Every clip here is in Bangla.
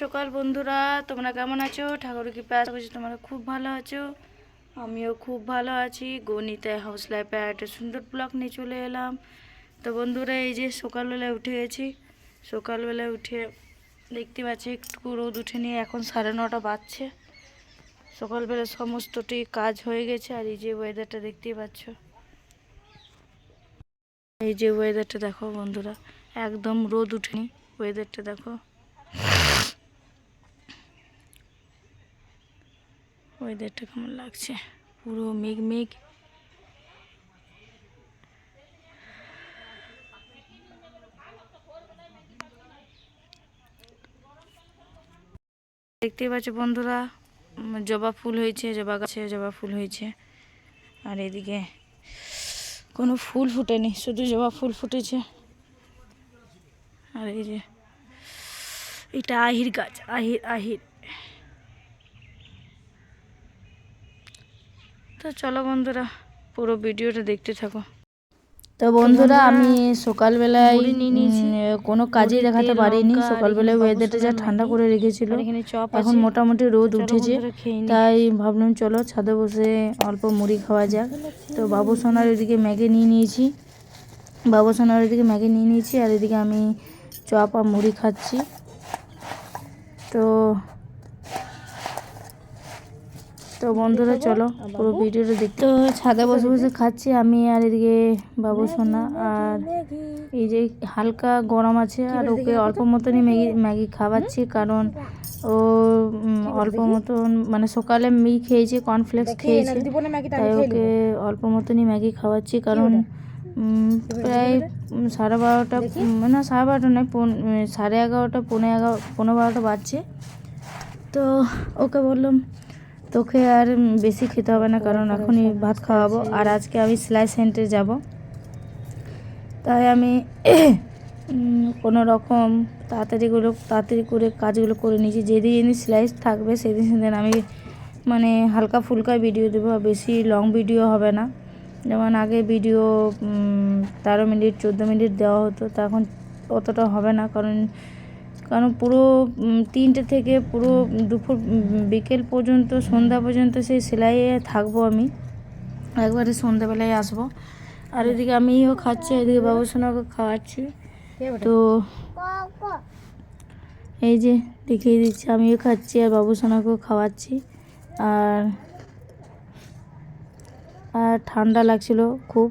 সকাল বন্ধুরা, তোমরা কেমন আছো? ঠাকুর কৃপা আশা করছি তোমরা খুব ভালো আছো। আমিও খুব ভালো আছি। গণিতে হাউস লাইফে একটা সুন্দর ব্লগ নিয়ে চলে এলাম। তো বন্ধুরা, এই যে সকালবেলায় উঠে গেছি। সকালবেলায় উঠে দেখতে পাচ্ছি একটু রোদ উঠে নিয়ে এখন সাড়ে নটা বাজছে। সকালবেলা সমস্তটি কাজ হয়ে গেছে, আর এই যে ওয়েদারটা দেখতেই পাচ্ছ। এই যে ওয়েদারটা দেখো বন্ধুরা, একদম রোদ উঠেনি। ওয়েদারটা দেখো। ওয়েদারটা কেমন লাগছে? পুরো মেঘ মেঘ। দেখতেই পাচ্ছ বন্ধুরা, জবা ফুল হয়েছে, জবা গাছে জবা ফুল হয়েছে। আর এদিকে কোনো ফুল ফুটেনি, শুধু জবা ফুল ফুটেছে। আর এই যে, এটা আহির গাছ, আহির আহির। তো চলো বন্ধুরা পুরো ভিডিওটা দেখতে থাকো। তো বন্ধুরা আমি সকালবেলায় কোনো কাজই দেখাতে পারিনি। সকালবেলায় ওয়েদারটা যা ঠান্ডা করে রেখেছিল এখন মোটামুটি রোদ উঠেছে। তাই ভাবলাম চলো ছাদে বসে অল্প মুড়ি খাওয়া যাক। তো বাবু সোনার এদিকে ম্যাগি নিয়ে নিয়েছি। বাবু সোনার এদিকে ম্যাগি নিয়ে নিয়েছি আর এদিকে আমি চপ আর মুড়ি খাচ্ছি। তো তো বন্ধুরা চলো পুরো ভিডিওটা দেখতে তো ছাদে বসে বসে খাচ্ছি আমি আর এদিকে বাবু সোনা আর এই যে হালকা গরম আছে আর ওকে অল্প মতনই ম্যাগি ম্যাগি খাওয়াচ্ছি কারণ ও অল্প মতন মানে সকালে মি খেয়েছে কর্নফ্লেক্স খেয়েছে। তাই ওকে অল্প মতনই ম্যাগি খাওয়াচ্ছি কারণ প্রায় সাড়ে বারোটা না সাড়ে বারোটা নয় সাড়ে এগারোটা পনেরো এগারো পনেরো বারোটা বাজছে। তো ওকে বললাম তোকে আর বেশি খেতে হবে না, কারণ এখনই ভাত খাওয়াবো। আর আজকে আমি সেলাই সেন্টারে যাব। তাই আমি কোনো রকম তাড়াতাড়িগুলো তাড়াতাড়ি করে কাজগুলো করে নিয়েছি। যেদিন সেলাই থাকবে, সেদিন সেদিন আমি মানে হালকা ফুলকা ভিডিও দেবো বেশি লং ভিডিও হবে না। যেমন আগে ভিডিও তেরো মিনিট, চোদ্দ মিনিট দেওয়া হতো, তা এখন অতটা হবে না, কারণ কারণ পুরো তিনটে থেকে পুরো দুপুর বিকেল পর্যন্ত, সন্ধ্যা পর্যন্ত সেই সেলাইয়ে থাকব আমি। একবারে সন্ধ্যাবেলায় আসব। আর এদিকে আমিও খাচ্ছি এদিকে বাবু সোনাকে খাওয়াচ্ছি। তো এই যে দেখিয়ে দিচ্ছি, আমিও খাচ্ছি আর বাবু সোনাকেও খাওয়াচ্ছি। আর আর ঠান্ডা লাগছিল খুব।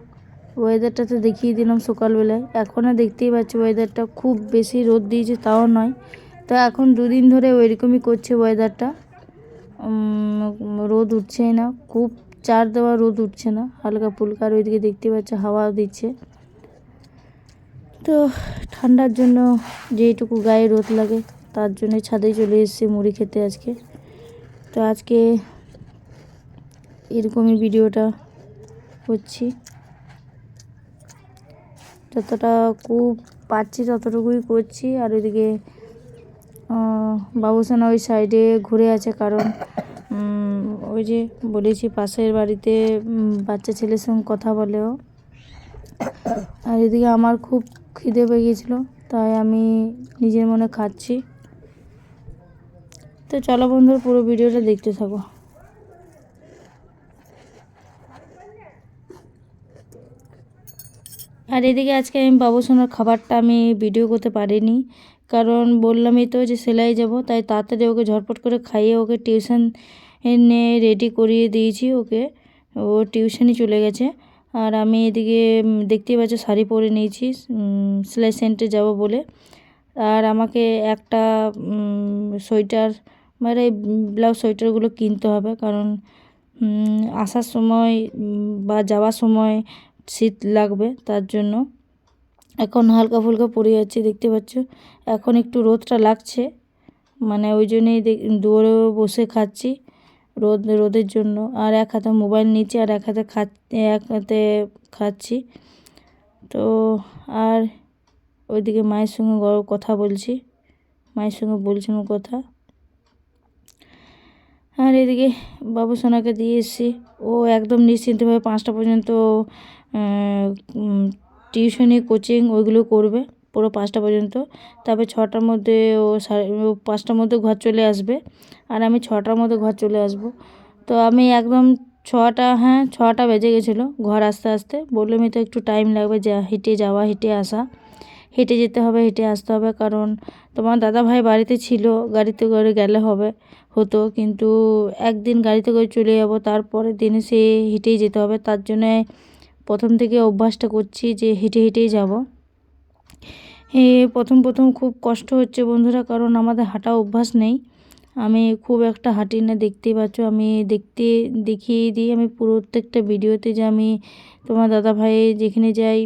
ওয়েদারটা তো দেখিয়ে দিলাম সকালবেলায়। এখনও দেখতেই পাচ্ছি ওয়েদারটা খুব বেশি রোদ দিয়েছে, তাও নয়। তো এখন দুদিন ধরে ওইরকমই করছে ওয়েদারটা রোদ উঠছেই না, খুব চার দেওয়া রোদ উঠছে না, হালকা ফুলকা। আর ওইদিকে দেখতে পাচ্ছি হাওয়াও দিচ্ছে। তো ঠান্ডার জন্য যেইটুকু গায়ে রোদ লাগে, তার জন্য ছাদে চলে এসেছি মুড়ি খেতে আজকে। তো আজকে এরকমই ভিডিওটা করছি যতটা খুব পাচ্ছি, ততটুকুই করছি। আর ওইদিকে বাবুসোনা ওই সাইডে ঘুরে আছে কারণ ওই যে বলেছি পাশের বাড়িতে বাচ্চা ছেলের সঙ্গে কথা বলেও আর এদিকে আমার খুব খিদে পেয়ে গিয়েছিল তাই আমি নিজের মনে খাচ্ছি। তো চলো বন্ধুরা, পুরো ভিডিওটা দেখতে থাকো। আর এদিকে আজকে আমি বাবুসোনার খাবারটা আমি ভিডিও করতে পারিনি। কারণ বললামই তো যে সেলাই যাব, তাই তাড়াতাড়ি ওকে ঝটপট করে খাইয়ে ওকে টিউশন এনে রেডি করিয়ে দিয়েছি ওকে। ও টিউশনই চলে গেছে। আর আমি এদিকে দেখতেই পাচ্ছ শাড়ি পরে নিয়েছি সেলাই সেন্টারে যাব বলে। আর আমাকে একটা সোয়েটার মানে ব্লাউজ সোয়েটারগুলো কিনতে হবে। কারণ আসার সময় বা যাওয়ার সময় শীত লাগবে, তার জন্য এখন হালকা ফুলকা পরে যাচ্ছে, দেখতে পাচ্ছ। এখন একটু রোদটা লাগছে মানে ওই জন্যই দুয়ারে বসে খাচ্ছি রোদ, রোদের জন্য। আর এক হাতে মোবাইল নিচ্ছি, আর এক হাতে খা এক হাতে খাচ্ছি। তো আর ওইদিকে মায়ের সঙ্গে কথা বলছি, মায়ের সঙ্গে বলছিলাম কথা। আর এদিকে বাবু সোনাকে দিয়ে এসেছি। ও একদম নিশ্চিন্তভাবে পাঁচটা পর্যন্ত টিউশনি, কোচিং ওইগুলো করবে পুরো পাঁচটা পর্যন্ত। তারপরে ছটার মধ্যে ও সাড়ে পাঁচটার মধ্যে ঘর চলে আসবে আর আমি ছটার মধ্যে ঘর চলে আসব। তো আমি একদম ছটা হ্যাঁ ছটা বেজে গেছিল ঘর আসতে আসতে। বললাম তো একটু টাইম লাগবে, যা, হেঁটে যাওয়া, হেঁটে আসা। হেঁটে যেতে হবে, হেঁটে আসতে হবে, কারণ তোমার দাদা ভাই বাড়িতে ছিল, গাড়িতে করে গেলে হবে, হতো। কিন্তু একদিন গাড়িতে করে চলে যাব, তারপরের দিনে সে হেঁটেই যেতে হবে। তার জন্যে প্রথম থেকে অভ্যাসটা করছি যে হেঁটে হেঁটেই যাব। প্রথম প্রথম খুব কষ্ট হচ্ছে বন্ধুরা, কারণ আমাদের হাঁটা অভ্যাস নেই। আমি খুব একটা হাঁটি না, দেখতেই পাচ্ছ, আমি দেখতে, দেখিয়ে দিই আমি প্রত্যেকটা ভিডিওতে যে আমি তোমার দাদা ভাই যেখানে যাই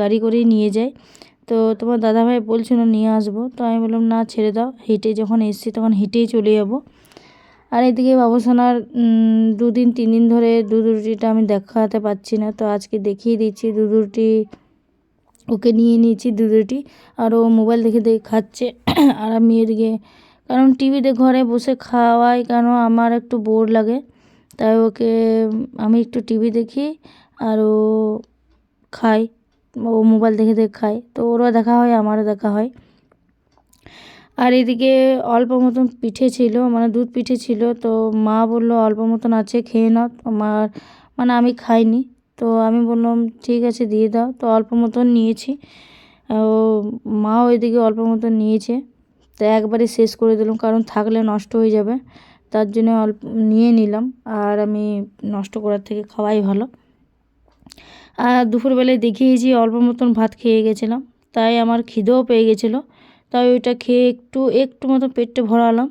গাড়ি করেই নিয়ে যাই। তো তোমার দাদা ভাই বলছিল নিয়ে আসব, তো আমি বললাম, না, ছেড়ে দাও। হেঁটে যখন এসছি তখন হেঁটেই চলে যাব। আর এদিকে বাবুসোনার দুদিন তিন দিন ধরে দুধ রুটিটা আমি দেখাতে পাচ্ছি না। তো আজকে দেখিয়ে দিচ্ছি দুধ রুটি ওকে নিয়ে নিয়েছি দুধ রুটি আর ও মোবাইল দেখে দেখে খাচ্ছে। আর আমি এদিকে, কারণ টিভিতে ঘরে বসে খাওয়াই, কেন আমার একটু বোর লাগে। তাই ওকে, আমি একটু টিভি দেখি আর ও খাই। ও মোবাইল দেখে দেখে খায়। তো ওরও দেখা হয়, আমারও দেখা হয়। আর এদিকে অল্প মতন পিঠে ছিল মানে দুধ পিঠে ছিল, তো মা বলল অল্প মতন আছে, খেয়ে নাও। আমার মানে আমি খাইনি, তো আমি বললাম, ঠিক আছে, দিয়ে দাও। তো অল্প মতন নিয়েছি। ও মাও এদিকে অল্প মতন নিয়েছে। তো একবারে শেষ করে দিলাম, কারণ থাকলে নষ্ট হয়ে যাবে। তার জন্য অল্প নিয়ে নিলাম, আর আমি নষ্ট করার থেকে খাওয়াই ভালো। আর দুপুরবেলায় দেখিয়েছি, অল্প মতন ভাত খেয়ে গেছিলাম। তাই আমার খিদেও পেয়ে গেছিল। তাই ওইটা খেয়ে একটু একটু মতো পেটটা ভরালাম।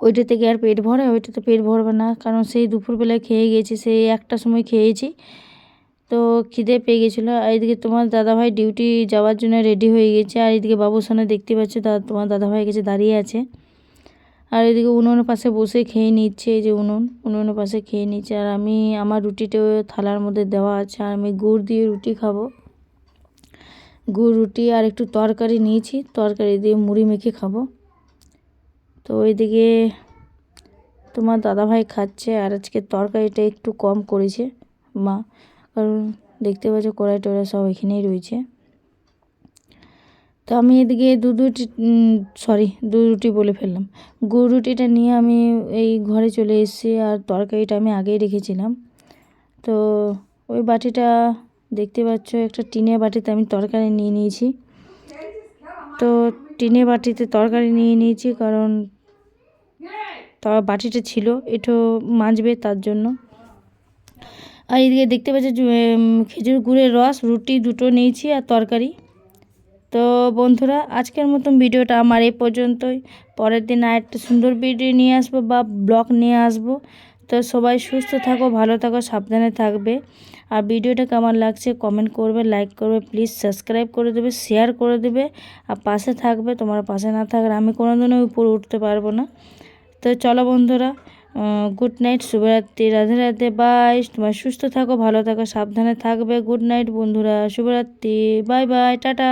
ওইটা থেকে আর পেট ভরে? ওইটাতে পেট ভরবে না, কারণ সেই দুপুরবেলায় খেয়ে গেছি, সেই একটা সময় খেয়েছি। তো খিদে পেয়ে গেছিল। আর এদিকে তোমার দাদাভাই ডিউটি যাওয়ার জন্য রেডি হয়ে গেছে। আর এদিকে বাবুর সামনে দেখতে পাচ্ছ দা, তোমার দাদাভাই গেছে দাঁড়িয়ে আছে। আর এদিকে উনুনের পাশে বসে খেয়ে নিচ্ছে, এই যে উনুন, উনুনের পাশে খেয়ে নিচ্ছে। আর আমি, আমার রুটিটা থালার মধ্যে দেওয়া আছে। আর আমি গুড় দিয়ে রুটি খাব। গুড়, রুটি আর একটু তরকারি নিয়েছি। তরকারি দিয়ে মুড়ি মেখে খাব। তো ওইদিকে তোমার দাদাভাই খাচ্ছে আর আজকে তরকারিটা একটু কম করেছে মা। কারণ দেখতে পাচ্ছ কড়াই টড়াই সব এখানেই রয়েছে। তো আমি এদিকে দুধ রুটি সরি দুধ রুটি বলে ফেললাম। গুড়, রুটিটা নিয়ে আমি এই ঘরে চলে এসেছি আর তরকারিটা আমি আগেই রেখেছিলাম। তো ওই বাটিটা দেখতে পাচ্ছ, একটা টিনের বাটিতে আমি তরকারি নিয়ে নিয়েছি। তো টিনের বাটিতে তরকারি নিয়ে নিয়েছি কারণ বাটিটা ছিল, এটো মাজবে তার জন্য। আর এদিকে দেখতে পাচ্ছি খেজুর গুড়ের রস, রুটি দুটো নিয়েছি আর তরকারি। তো বন্ধুরা, আজকের মতন ভিডিওটা আমার এই পর্যন্তই। পরের দিন আর একটা সুন্দর ভিডিও নিয়ে আসব বা ব্লগ নিয়ে আসব। তো সবাই সুস্থ থাকো, ভালো থাকো, সাবধানে থাকবে। আর ভিডিওটা কেমন লাগছে কমেন্ট করবে লাইক করবে প্লিজ সাবস্ক্রাইব করে দেবে শেয়ার করে দেবে। আর পাশে থাকবে, তোমার পাশে না থাকলে আমি কোনো কোনোদিনও উপরে উঠতে পারব না। তো চলো বন্ধুরা গুড নাইট শুভরাত্রি, রাধে রাধে বাই তোমার সুস্থ থাকো, ভালো থাকো, সাবধানে থাকবে। গুড নাইট বন্ধুরা, শুভরাত্রি বাই বাই টাটা।